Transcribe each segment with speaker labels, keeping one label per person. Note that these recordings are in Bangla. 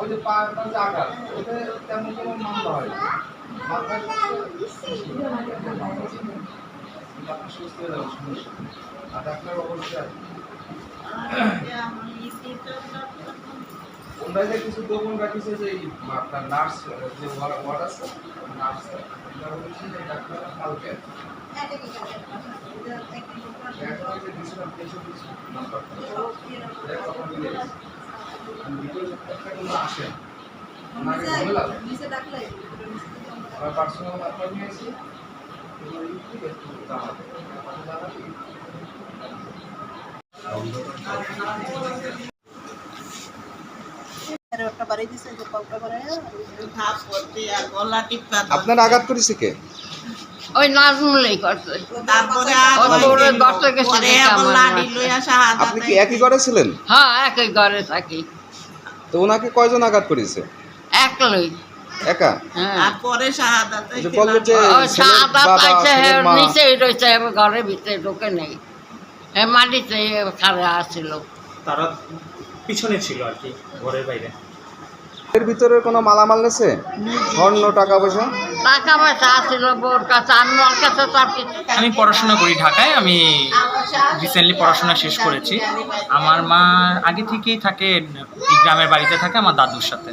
Speaker 1: ওই যে পাঁচ আঘাত ওতে তেমন কোনো মামলা হয় না। সুস্থ হয়ে যাবে সমস্যা আর ডাক্তার অবশ্যই। ওনারা কিছু গোপন রাখিছে যে এই আপনার নার্স যে ওয়ার্ড আছে নার্স ডাক্তার কালকে এখন যে দিছিলাম তেইশে দিছি নাম্বারটা এটা কখন দিলে আমি ভিডিও একটা কোনো আসে ওনাকে বললাম আমরা পার্সোনাল নাম্বার
Speaker 2: আপনার আঘাত করেছে কে?
Speaker 3: ওই নাজমুলেই করছে।
Speaker 2: আপনি কি একই ঘরে ছিলেন?
Speaker 3: হ্যাঁ একই ঘরে থাকি।
Speaker 2: তো ওনাকে কয়জন আঘাত করেছে?
Speaker 3: একলই।
Speaker 2: একা?
Speaker 3: হ্যাঁ।
Speaker 4: আর পরে শাহাদাত
Speaker 2: ওই যে বলল যে
Speaker 3: ওই
Speaker 2: ছেলের
Speaker 3: সাদা
Speaker 2: বাবা
Speaker 3: পাইছে
Speaker 2: ছেলের মা।
Speaker 3: নিচেই রয়েছে ঘরের ভিতরে ঢুকে নেই। হ্যাঁ মাটিতে খারে আসছিল
Speaker 5: তারা পিছনে ছিল আর কি ঘরের বাইরে।
Speaker 2: এর ভিতরে কোনো মালামাল গেছে? স্বর্ণ টাকা পয়সা
Speaker 3: টাকা পয়সা আসছিল বোর কাছে। আমি ওর কাছে তার
Speaker 5: আমি পড়াশোনা করি ঢাকায় আমি রিসেন্টলি পড়াশোনা শেষ করেছি। আমার মা আগে থেকেই থাকে গ্রামের বাড়িতে থাকে আমার দাদুর সাথে।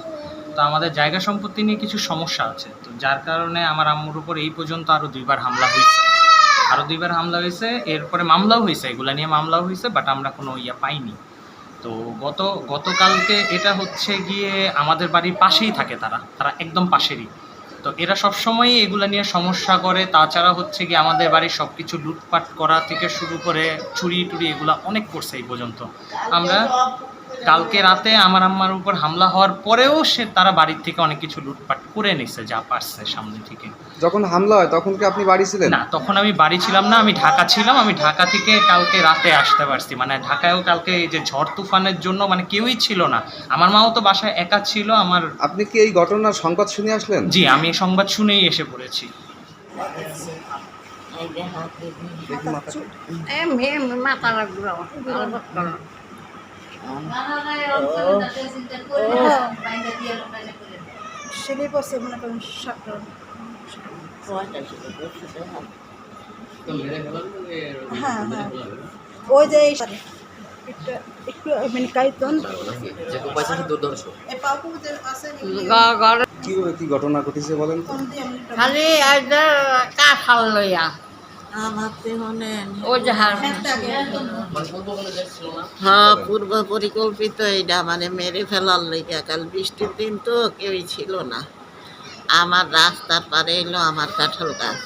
Speaker 5: তো আমাদের জায়গা সম্পত্তি নিয়ে কিছু সমস্যা আছে। তো যার কারণে আমার আম্মুর উপর এই পর্যন্ত আরও দুইবার হামলা হয়েছে। আরও দুইবার হামলা হয়েছে, এরপরে মামলাও হয়েছে। এগুলা নিয়ে মামলাও হয়েছে বাট আমরা কোনো ইয়া পাইনি। তো গত, গতকালকে এটা হচ্ছে গিয়ে আমাদের বাড়ির পাশেই থাকে তারা। তারা একদম পাশেরই। তো এরা সবসময়ই এগুলা নিয়ে সমস্যা করে। তাছাড়া হচ্ছে গিয়ে আমাদের বাড়ির সব কিছু লুটপাট করা থেকে শুরু করে চুরি টুরি এগুলো অনেক করছে এই পর্যন্ত। আমরা কালকে রাতে আমার আম্মার উপর হামলা হওয়ার পরেও সে তারা বাড়ির থেকে অনেক কিছু লুটপাট করে নিছে যা পারছে সামনে থেকে।
Speaker 2: যখন হামলা হয় তখন কি আপনি বাড়ি ছিলেন?
Speaker 5: না তখন আমি বাড়ি ছিলাম না আমি ঢাকা ছিলাম আমি ঢাকা থেকে কালকে রাতে আসতে পারছি। মানে ঢাকায়ও কালকে এই যে ঝড় তুফানের জন্য মানে কেউই ছিল না। আমার মাও তো বাসায় একা ছিল আমার
Speaker 2: আপনি কি এই ঘটনার সংবাদ শুনে আসলেন?
Speaker 5: জি আমি এই সংবাদ শুনেই এসে পড়েছি।
Speaker 3: মাথা
Speaker 6: সেটাই পড়ছে মনে করেন সাতটা হ্যাঁ হ্যাঁ। ওই যে একটু মানে কাইতন।
Speaker 2: কীভাবে কি ঘটনা ঘটেছে বলেন তো?
Speaker 3: খালি আজ কাঠাল লইয়া।
Speaker 4: হ্যাঁ পূর্ব পরিকল্পিত মানে মেরে ফেলার বৃষ্টির দিন তো কেউই ছিল না। আমার রাস্তার পারে এলো আমার কাঁঠাল গাছ।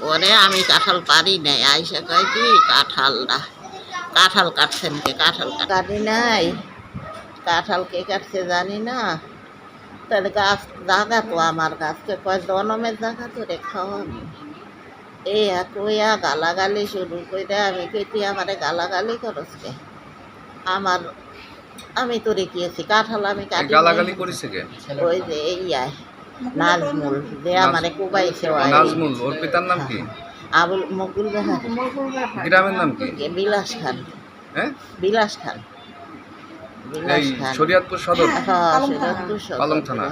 Speaker 4: পরে আমি কাঁঠাল পারি নাই, আইসা কয় কি, কাঁঠাল না। কাঁঠাল কাটছেন কে? কাঁঠাল কাট- নাই। কাঁঠাল কে কাটছে জানি না। তাহলে গাছ জাগা তো আমার গাছকে কয় জনমের জায়গা তো রে, খাওয়াবো। এই কইয়া গালাগালি শুরু করে আমি কইতি আমারে গালাগালি করসকে? আমার আমি তো রেখেছি কাঁঠাল আমি কাটি
Speaker 2: গালাগালি করেছে কে?
Speaker 4: ওই যে এই আয় নাজমুল যে আমারে কুবাইছে ওই।
Speaker 2: নাজমুল ওর পিতার নাম কি?
Speaker 4: আবুল মকুল বেহার
Speaker 2: গ্রামের নাম কি?
Speaker 4: বিলাস খান।
Speaker 2: হ্যাঁ
Speaker 4: বিলাস খান। বিলাস
Speaker 2: এই
Speaker 4: খান।
Speaker 2: শরিয়াতপুর সদর?
Speaker 4: হ্যাঁ, সদর
Speaker 2: পালং থানা।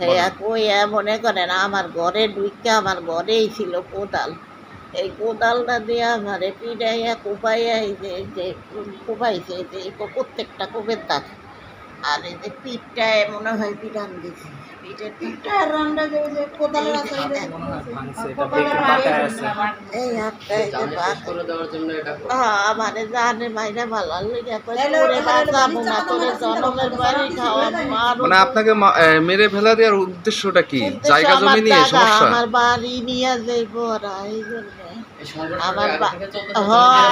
Speaker 4: হ্যাঁ কইয়া মনে করেন আমার ঘরে ঢুকে আমার ঘরেই ছিল কোদাল। এই কোদালটা দিয়ে আমার পিড়াইয়া কোপাইয়া এই যে যে কোপাইছে এই যে প্রত্যেকটা কোপের দাগ। আর এই যে পিঠটায় মনে হয় পিঠান দিছে। আমারে জানে মাইরা
Speaker 2: মানে আপনাকে মেরে ফেলা দেওয়ার উদ্দেশ্যটা কি জায়গা জমি নিয়ে সমস্যা
Speaker 4: আমার বাড়ি নিয়ে যাইব ওরা এই জন্য হ্যাঁ।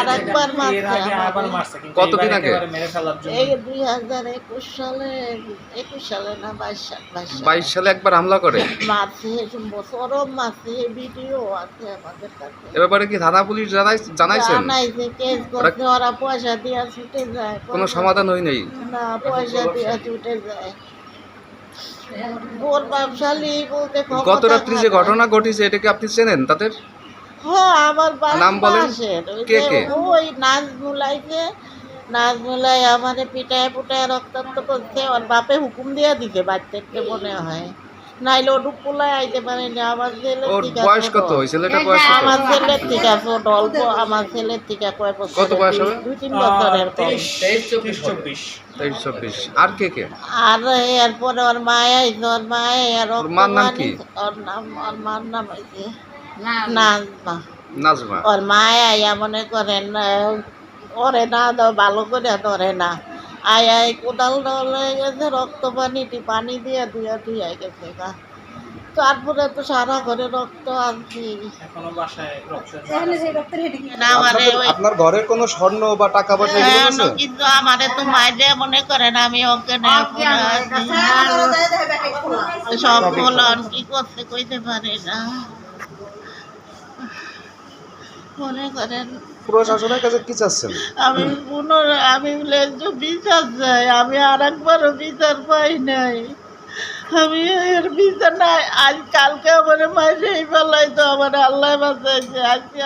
Speaker 2: কতদিন আগে?
Speaker 5: মেরে ফেলার জন্য
Speaker 4: এই দুই হাজার একুশ সালে একুশ সালে না বাইশ সাল।
Speaker 2: একবার হামলা করে
Speaker 4: মারছে চরম মারছে ভিডিও আছে আমাদের কাছে
Speaker 2: এ ব্যাপারে কি থানা পুলিশ জানাই জানাইছেন
Speaker 4: জানাইছে কেস করছে ওরা পয়সা দিয়া ছুটে যায়
Speaker 2: কোনো সমাধান হয় নাই
Speaker 4: না পয়সা দিয়া ছুটে যায় ওর ব্যবসালী বলতে ক্ষমতা
Speaker 2: গত রাত্রি যে ঘটনা ঘটেছে এটা কি আপনি চেনেন তাদের
Speaker 4: হ্যাঁ আমার
Speaker 2: নাম বলেন? কে কে?
Speaker 4: ওই নাজমুলাইকে নাজমুলাই আমারে পিটায় পুটায় রক্তাক্ত করছে ওর বাপে হুকুম দিয়ে দিছে বাচ্চাকে মনে হয়। নাইলে ওটুক পোলায় আইতে পারেনি আমার ছেলে
Speaker 2: ওর বয়স কত? বয়স
Speaker 4: আমার ছেলের থেকে ছোট অল্প আমার ছেলের থেকে কয় বছর
Speaker 2: কত বয়স হবে?
Speaker 4: দুই তিন বছরের কম
Speaker 5: তেইশ চব্বিশ চব্বিশ
Speaker 2: তেইশ চব্বিশ। আর কে কে?
Speaker 4: আর এরপরে ওর মায় আইছে ওর মায় আর
Speaker 2: ওর মার নাম কি?
Speaker 4: ওর নাম ওর মার নাম আইছে
Speaker 3: না
Speaker 4: নাজমা।
Speaker 2: নাজমা।
Speaker 4: ওর মায় আইয়া মনে করেন ওরে না ভালো করে ধরে না। আয় আয় কোদাল হয়ে গেছে রক্ত পানিটি পানি দিয়ে ধুয়া ধুয়া গেছে গা। তারপরে তো সারা ঘরে রক্ত আনছি।
Speaker 2: আপনার ঘরে কোনো স্বর্ণ বা টাকা পয়সা
Speaker 4: হ্যাঁ, কিন্তু আমারে তো মাইরে মনে করেন আমি ওকে সব বলন কি করতে কইতে পারে না। মনে করেন
Speaker 2: প্রশাসনের কাছে কি চাচ্ছেন?
Speaker 4: আমি পুনরায় আমি ন্যায্য বিচার চাই, আমি আর একবারও বিচার পাই নাই। আমি এর বিচার নাই, আজ কালকে আমার মায়ের এই বেলায় তো আমার আল্লাহ বাঁচাইছে, আজকে